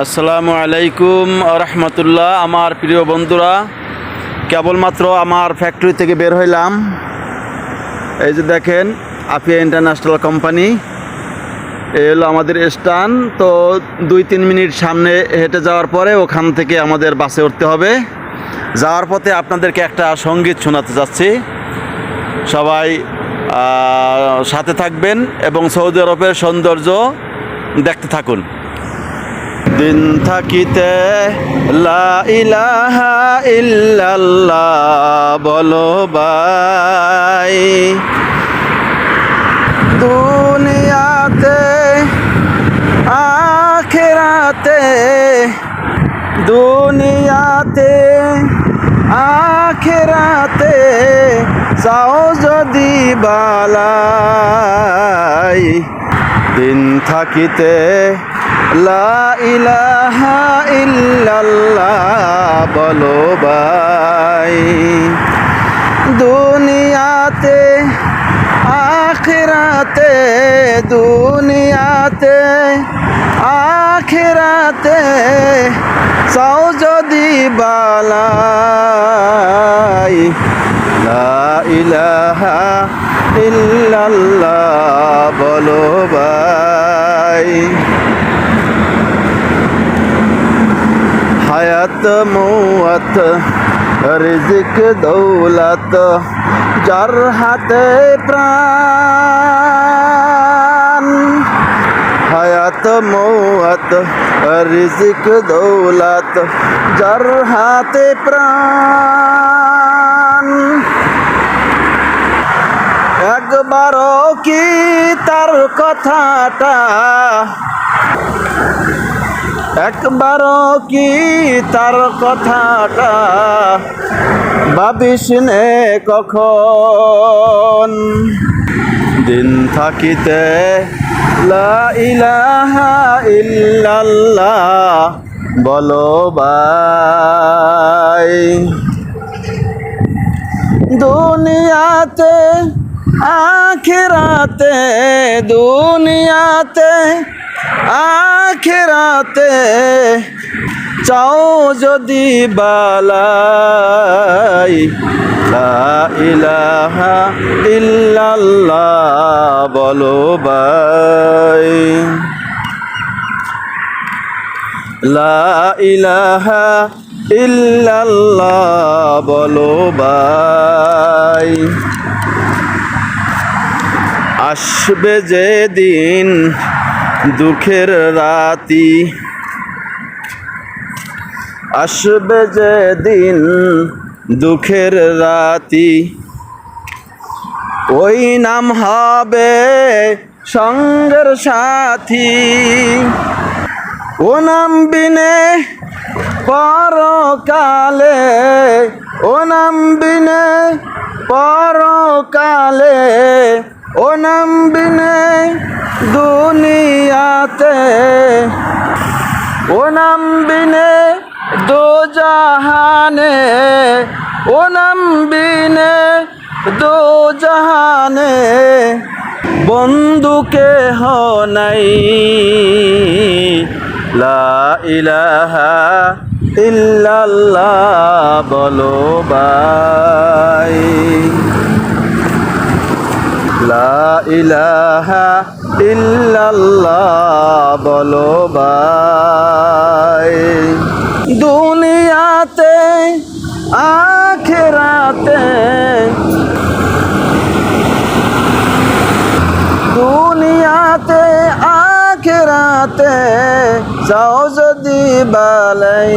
আসসালামু আলাইকুম রহমতুল্লাহ, আমার প্রিয় বন্ধুরা, কেবলমাত্র আমার ফ্যাক্টরি থেকে বের হইলাম। এই যে দেখেন আফিয়া ইন্টারন্যাশনাল কোম্পানি এই হলো আমাদের স্টান তো দুই তিন মিনিট সামনে হেঁটে যাওয়ার পরে ওখান থেকে আমাদের বাসে উঠতে হবে। যাওয়ার পথে আপনাদেরকে একটা সংগীত শোনাতে যাচ্ছি। সবাই সাথে থাকবেন এবং সৌদি আরবের সৌন্দর্য দেখতে থাকুন। দিন থাকিতে লা ইলাহা ইল্লাল্লাহ বলো বাই দুনিয়াতে, আখেরাতে দুনিয়াতে, আখেরাতে চাও যদি বালাই। দিন থাকিতে লা ইলাহা ইল্লাল্লাহ বলো বাই দুনিয়াতে, আখিরাতে দুনিয়াতে, আখিরাতে চাও যদি বালাই। লা ইলাহা ইল্লাল্লাহ বলো বাই হায়াত, মৌয়াত, রিজিক, দৌলত, যার হাতে প্রাণ। হায়াত, মৌয়াত, রিজিক, দৌলত, যার হাতে প্রাণ। একবারও কি তার কথাটা একবারও কি তার কথাটা ভাবিস নে কখন? দিন থাকিতে লা ইলাহা ইল্লাল্লাহ বলো বাই দুনিয়াতে, আখিরাতে, দুনিয়াতে আখিরাতে চাও যদি বালাই ইলাহা ইল্লাল্লাহ বলো বাই লা ইলাহা ইল্লাল্লাহ বলো বাই আসবে যে দিন দুঃখের রাতি। আসবে যে দিন দুঃখের রাতি। ওই নাম হবে সঙ্গের সাথী। ও নাম বিনে পরকালে, ও নাম বিনে পরকালে, ও নাম বিনে দুনিয়াতে ও নাম বিনে দো জাহানে, ও নাম বিনে দো জাহানে বন্ধুকে হ নাই। লা ইলাহা ইল্লাল্লাহ বলো বাই লা ইলাহা ইল্লাল্লাহ বলো বাই দুনিয়াতে আখেরাতে দুনিয়াতে আখেরাতে যাও যদি বালাই।